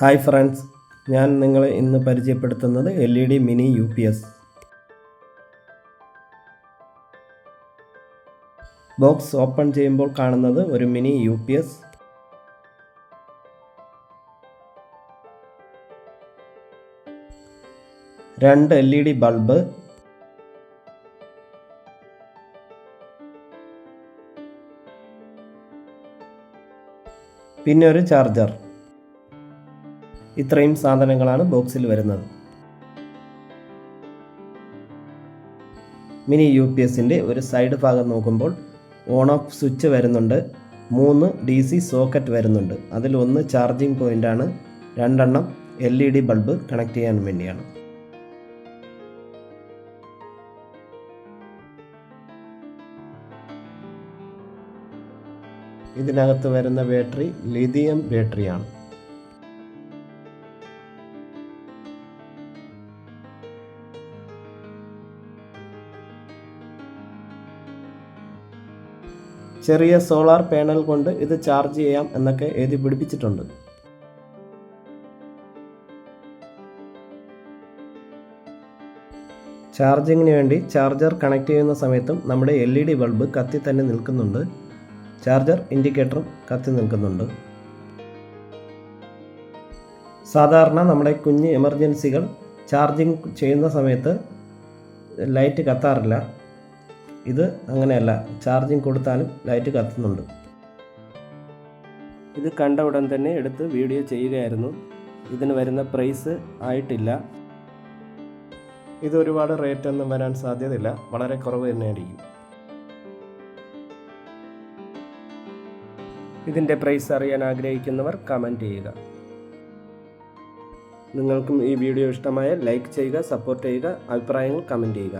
Hi friends ഞാൻ നിങ്ങളെ ഇന്ന് പരിചയപ്പെടുത്തുന്നത് L E D mini U P S. Box open ചെയ്യുമ്പോൾ കാണുന്നത് ഒരു മിനി യു പി എസ്. രണ്ട് എൽ ഇ ഡി ബൾബ്. പിന്നെ ഒരു ചാർജർ. ഇത്രയും സാധനങ്ങളാണ് ബോക്സിൽ വരുന്നത്. മിനി യു പി എസിന്റെ ഒരു സൈഡ് ഭാഗം നോക്കുമ്പോൾ ഓൺ ഓഫ് സ്വിച്ച് വരുന്നുണ്ട്. മൂന്ന് ഡി സി സോക്കറ്റ് വരുന്നുണ്ട്. അതിൽ ഒന്ന് ചാർജിങ് പോയിന്റാണ് രണ്ടെണ്ണം L E D bulb connect ചെയ്യാൻ വേണ്ടിയാണ്. ഇതിനകത്ത് വരുന്ന ബാറ്ററി ലിഥിയം ബാറ്ററിയാണ്. ചെറിയ സോളാർ പാനൽ കൊണ്ട് ഇത് ചാർജ് ചെയ്യാം എന്നൊക്കെ എഴുതി പിടിപ്പിച്ചിട്ടുണ്ട്. ചാർജിങ്ങിന് വേണ്ടി ചാർജർ കണക്ട് ചെയ്യുന്ന സമയത്തും നമ്മുടെ എൽ ഇ ഡി ബൾബ് കത്തി തന്നെ നിൽക്കുന്നുണ്ട്. ചാർജർ ഇൻഡിക്കേറ്ററും കത്തി നിൽക്കുന്നുണ്ട്. സാധാരണ നമ്മുടെ കുഞ്ഞ് എമർജൻസികൾ ചാർജിങ് ചെയ്യുന്ന സമയത്ത് ലൈറ്റ് കത്താറില്ല. ഇത് അങ്ങനെയല്ല. ചാർജിങ് കൊടുത്താലും ലൈറ്റ് കത്തുന്നുണ്ട്. ഇത് കണ്ട ഉടൻ തന്നെ എടുത്ത് വീഡിയോ ചെയ്യുകയായിരുന്നു. ഇതിന് വരുന്ന പ്രൈസ് ആയിട്ടില്ല. ഇത് ഒരുപാട് റേറ്റ് ഒന്നും വരാൻ സാധ്യതയില്ല. വളരെ കുറവ് തന്നെയായിരിക്കും. ഇതിന്റെ പ്രൈസ് അറിയാൻ ആഗ്രഹിക്കുന്നവർ കമന്റ് ചെയ്യുക. നിങ്ങൾക്കും ഈ വീഡിയോ ഇഷ്ടമായ ലൈക്ക് ചെയ്യുക സപ്പോർട്ട് ചെയ്യുക അഭിപ്രായങ്ങൾ കമന്റ് ചെയ്യുക.